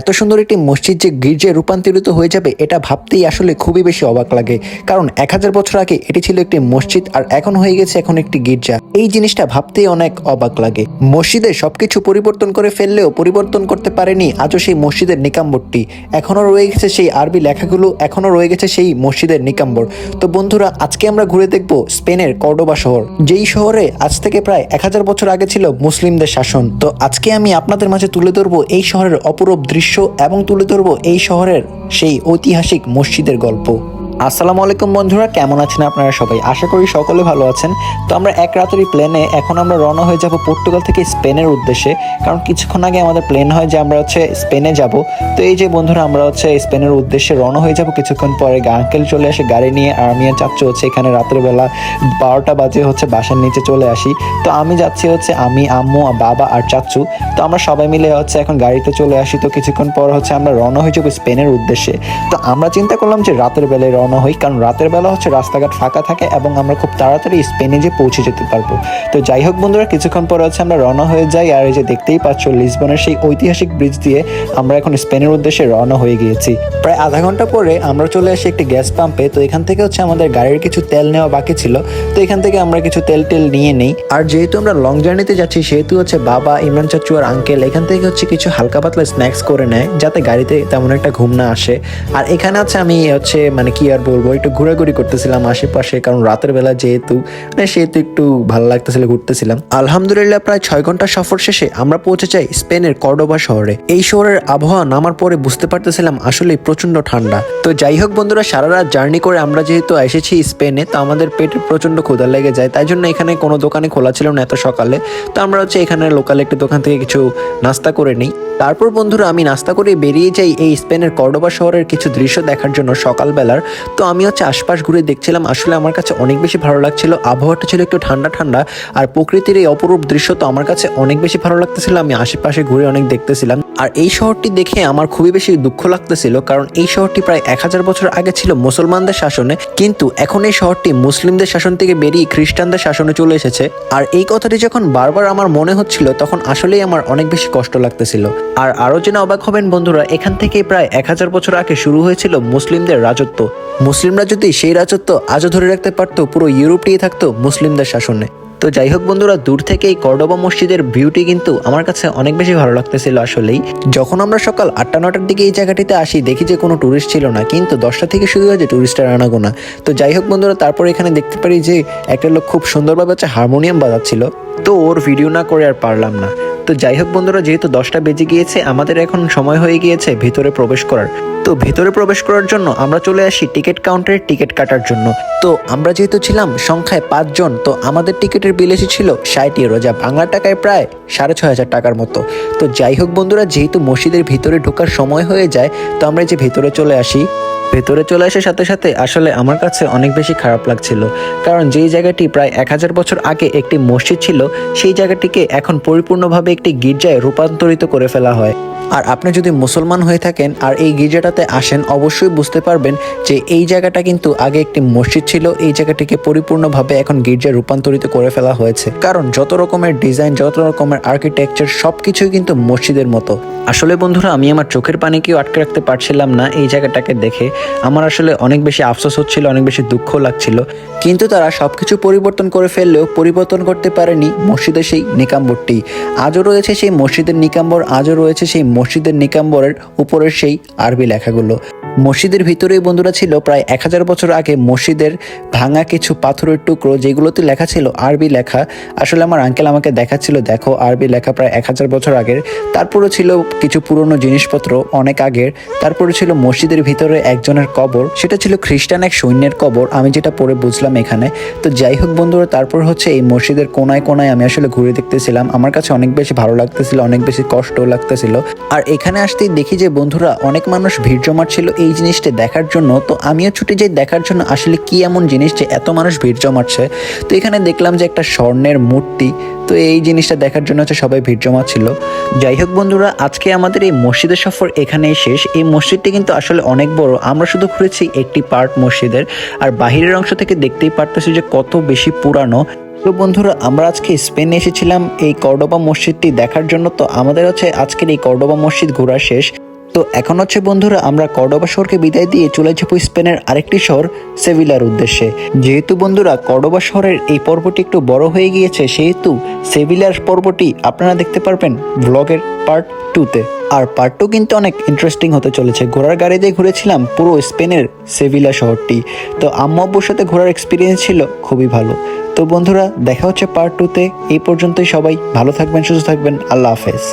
এত সুন্দর একটি মসজিদ যে গির্জে রূপান্তরিত হয়ে যাবে, এটা ভাবতেই আসলে খুবই বেশি অবাক লাগে। কারণ এক হাজার বছর আগে এটি ছিল একটি মসজিদ, আর এখন হয়ে গেছে এখন একটি গির্জা। এই জিনিসটা ভাবতেই অনেক অবাক লাগে। মসজিদে সবকিছু পরিবর্তন করে ফেললেও পরিবর্তন করতে পারেনি আজও সেই মসজিদের নিকাম্বরটি। এখনও রয়ে গেছে সেই আরবি লেখাগুলো, এখনও রয়ে গেছে সেই মসজিদের নিকাম্বর। তো বন্ধুরা, আজকে আমরা ঘুরে দেখব স্পেনের কর্ডোবা শহর, যেই শহরে আজ থেকে প্রায় এক হাজার বছর আগে ছিল মুসলিমদের শাসন। তো আজকে আমি আপনাদের মাঝে তুলে ধরবো এই শহরের অপরূপ দৃশ্য এবং তুলে ধরব এই শহরের সেই ঐতিহাসিক মসজিদের গল্প। আসসালামু আলাইকুম বন্ধুরা, কেমন আছেন আপনারা সবাই? আশা করি সকলে ভালো আছেন। তো আমরা এক রাতেরই প্লেনে এখন আমরা রওনা হয়ে যাব পর্তুগাল থেকে স্পেনের উদ্দেশ্যে। কারণ কিছুক্ষণ আগে আমাদের প্লেন হয় যে আমরা হচ্ছে স্পেনে যাব। তো এই যে বন্ধুরা, আমরা হচ্ছে স্পেনের উদ্দেশ্যে রওনা হয়ে যাব। কিছুক্ষণ পরে আঙ্কেল চলে আসে গাড়ি নিয়ে, আর আমি আর হচ্ছে এখানে রাতের বেলা বারোটা বাজে হচ্ছে বাসার নিচে চলে আসি। তো আমি যাচ্ছি হচ্ছে আমি, আম্মু বাবা আর চাচ্ছু তো আমরা সবাই মিলে হচ্ছে এখন গাড়িতে চলে আসি। তো কিছুক্ষণ পর হচ্ছে আমরা রওনা হয়ে যাব স্পেনের উদ্দেশ্যে। তো আমরা চিন্তা করলাম যে রাতের বেলায় রওনা হই, কারণ রাতের বেলা হচ্ছে রাস্তাঘাট ফাঁকা থাকে এবং আমরা খুব তাড়াতাড়ি স্পেনে যে পৌঁছে যেতে পারব। তো যাই হোক বন্ধুরা, কিছুক্ষণ পর হচ্ছে আমরা রওনা হয়ে যাই, আর এই যে দেখতেই পাচ্ছ লিসবনের সেই ঐতিহাসিক ব্রিজ দিয়ে আমরা এখন স্পেনের উদ্দেশ্যে রওনা হয়ে গিয়েছি। প্রায় আধা ঘণ্টা পরে আমরা চলে আসি একটি গ্যাস পাম্পে তো এখান থেকে হচ্ছে আমাদের গাড়ির কিছু তেল নেওয়া বাকি ছিল, তো এখান থেকে আমরা কিছু তেল টেল নিয়ে নিই। আর যেহেতু আমরা লং জার্নিতে যাচ্ছি, সেহেতু হচ্ছে বাবা, ইমরান চাচু আর আঙ্কেল এখান থেকে হচ্ছে কিছু হালকা পাতলা স্ন্যাক্স করে নেয়, যাতে গাড়িতে তেমন একটা ঘুম না আসে। আর এখানে হচ্ছে আমি হচ্ছে মানে কি আর বলব, একটু ঘোরাঘুরি করতেছিলাম আশেপাশে, কারণ রাতের বেলা যেহেতু মানে সেহেতু একটু ভালো লাগতেছিল, ঘুরতেছিলাম। আলহামদুলিল্লাহ, প্রায় ছয় ঘণ্টা সফর শেষে আমরা পৌঁছে যাই স্পেনের কর্ডোবা শহরে। এই শহরের আবহাওয়া নামার পরে বুঝতে পারতেছিলাম আসলে প্রচণ্ড ঠান্ডা। তো যাই হোক বন্ধুরা, সারা রাত জার্নি করে আমরা যেহেতু এসেছি স্পেনে, তো আমাদের পেটে প্রচণ্ড ক্ষুধা লেগে যায়, তাই জন্য এখানে কোনো দোকানে খোলা ছিল না এত সকালে। তো আমরা হচ্ছে এখানে লোকাল একটি দোকান থেকে কিছু নাস্তা করে নিই। তারপর বন্ধুরা, আমি নাস্তা করে বেরিয়ে যাই এই স্পেনের কর্ডোবা শহরের কিছু দৃশ্য দেখার জন্য সকালবেলার। তো আমি হচ্ছে আশপাশ ঘুরে দেখছিলাম। আসলে আমার কাছে অনেক বেশি ভালো লাগছিল। আবহাওয়াটা ছিল একটু ঠান্ডা ঠান্ডা। আর প্রকৃতির এই অপরূপ দৃশ্য তো আমার কাছে অনেক বেশি ভালো লাগতেছিল। আমি আশেপাশে ঘুরে অনেক দেখতেছিলাম। আর এই শহরটি দেখে আমার খুবই বেশি দুঃখ লাগতেছিল। কারণ এই শহরটি প্রায় এক হাজার বছর আগে ছিল মুসলমানদের শাসনে। কিন্তু এখন এই শহরটি মুসলিমদের শাসন থেকে বেরিয়ে খ্রিস্টানদের শাসনে চলে এসেছে। আর এই কথাটি যখন বারবার আমার মনে হচ্ছিল, তখন আসলেই আমার অনেক বেশি কষ্ট লাগতেছিল। আর আরও যেন অবাক হবেন বন্ধুরা, এখান থেকে প্রায় এক হাজার বছর আগে শুরু হয়েছিল মুসলিমদের রাজত্ব। মুসলিমরা যদি সেই রাজত্ব আজও ধরে রাখতে পারতো, পুরো ইউরোপটিই থাকতো মুসলিমদের শাসনে। তো যাই হোক বন্ধুরা, দূর থেকে এই কর্ডোবা মসজিদের ভিউটি কিন্তু আমার কাছে অনেক বেশি ভালো লাগতেছিল আসলেই। যখন আমরা সকাল আটটা, নটার দিকে এই জায়গাটিতে আসি, দেখি যে কোনো টুরিস্ট ছিল না, কিন্তু দশটা থেকে শুরু হয়েছে টুরিস্টের আনাগোনা। তো যাই হোক বন্ধুরা, তারপর এখানে দেখতে পারি যে একটা লোক খুব সুন্দরভাবে হচ্ছে হারমোনিয়াম বাজাচ্ছিল। তো ওর ভিডিও না করে আর পারলাম না। তো যাই হোক বন্ধুরা, যেহেতু দশটা বেজে গিয়েছে, আমাদের এখন সময় হয়ে গিয়েছে ভিতরে প্রবেশ করার। তো ভিতরে প্রবেশ করার জন্য আমরা চলে আসি টিকিট কাউন্টারে টিকিট কাটার জন্য। তো আমরা যেহেতু ছিলাম সংখ্যায় পাঁচজন, তো আমাদের টিকিটের বিল এসেছিল ষাট ইউরো, যা বাংলা টাকায় প্রায় সাড়ে ছয় হাজার টাকার মতো। তো যাই হোক বন্ধুরা, যেহেতু মসজিদের ভিতরে ঢোকার সময় হয়ে যায়, তো আমরা যে ভেতরে চলে আসি। ভেতরে চলে আসার সাথে সাথে আসলে আমার কাছে অনেক বেশি খারাপ লাগছিল। কারণ যেই জায়গাটি প্রায় এক হাজার বছর আগে একটি মসজিদ ছিল, সেই জায়গাটিকে এখন পরিপূর্ণভাবে একটি গির্জায় রূপান্তরিত করে ফেলা হয়। আর আপনি যদি মুসলমান হয়ে থাকেন আর এই গির্জাটাতে আসেন, অবশ্যই বুঝতে পারবেন যে এই জায়গাটা কিন্তু আগে একটি মসজিদ ছিল, এই জায়গাটিকে পরিপূর্ণভাবে এখন গির্জায় রূপান্তরিত করে ফেলা হয়েছে। কারণ যত রকমের ডিজাইন, যত রকমের আর্কিটেকচার সব কিছুই কিন্তু মসজিদের মতো। আসলে বন্ধুরা, আমি আমার চোখের পানিকেও আটকে রাখতে পারছিলাম না এই জায়গাটাকে দেখে। আমার আসলে অনেক বেশি আফসোস হচ্ছিল, অনেক বেশি দুঃখ লাগছিল। কিন্তু তারা সব কিছু পরিবর্তন করে ফেললেও পরিবর্তন করতে পারেনি মসজিদের সেই নিকাম্বরটি। আজও রয়েছে সেই মসজিদের নিকাম্বর, আজও রয়েছে সেই মসজিদের নিকাম্বরের উপরের সেই আরবি লেখাগুলো। মসজিদের ভিতরেই বন্ধুরা ছিল, প্রায় এক হাজার বছর আগে মসজিদের ভাঙা কিছু পাথরের টুকরো, যেগুলোতে লেখা ছিল আরবি লেখা। আসলে আমার আঙ্কেল আমাকে দেখাচ্ছিল, দেখো, আরবি লেখা প্রায় এক হাজার বছর আগের। তারপরে ছিল কিছু পুরনো জিনিসপত্র, অনেক আগের। তারপরে ছিল মসজিদের ভিতরে একজনের কবর, সেটা ছিল খ্রিস্টান এক সৈন্যের কবর, আমি যেটা পড়ে বুঝলাম এখানে। তো যাই হোক বন্ধুরা, তারপর হচ্ছে এই মসজিদের কোনায় কোনায় আমি আসলে ঘুরে দেখতেছিলাম। আমার কাছে অনেক বেশি ভালো লাগতেছিল, অনেক বেশি কষ্টও লাগতেছিল। আর এখানে আসতেই দেখি যে বন্ধুরা, অনেক মানুষ ভিড় জমাট ছিল এই জিনিসটা দেখার জন্য, তো আমিও ছুটে যাই দেখার জন্য, আসলে কি এমন জিনিস যে এত মানুষ ভিড় জমাচ্ছে? তো এখানে দেখলাম যে একটা স্বর্ণের মূর্তি, তো এই জিনিসটা দেখার জন্য হচ্ছে সবাই ভিড় জমাচ্ছিল। যাই হোক বন্ধুরা, আজকে আমাদের এই মসজিদের সফর এখানেই শেষ। এই মসজিদটি কিন্তু আসলে অনেক বড়, আমরা শুধু ঘুরেছি একটি পার্ট মসজিদের, আর বাহিরের অংশ থেকে দেখতেই পারতেছি যে কত বেশি পুরানো। তো বন্ধুরা, আমরা আজকে স্পেনে এসেছিলাম এই কর্ডোবা মসজিদটি দেখার জন্য, তো আমাদের হচ্ছে আজকের এই কর্ডোবা মসজিদ ঘোরা শেষ। তো এখন হচ্ছে বন্ধুরা, আমরা কর্ডোবা শহরকে বিদায় দিয়ে চলে যাব স্পেনের আরেকটি শহর, সেভিলার উদ্দেশ্যে। যেহেতু বন্ধুরা, কর্ডোবা শহরের এই পর্বটি একটু বড় হয়ে গিয়েছে, সেহেতু সেভিলার পর্বটি আপনারা দেখতে পারবেন ব্লগের পার্ট টুতে আর পার্ট টু কিন্তু অনেক ইন্টারেস্টিং হতে চলেছে। ঘোড়ার গাড়ি দিয়ে ঘুরেছিলাম পুরো স্পেনের সেভিলা শহরটি। তো আম্মু সাথে ঘোরার এক্সপিরিয়েন্স ছিল খুবই ভালো। তো বন্ধুরা, দেখা হচ্ছে পার্ট টুতে এই পর্যন্তই সবাই, ভালো থাকবেন, সুস্থ থাকবেন, আল্লাহ হাফেজ।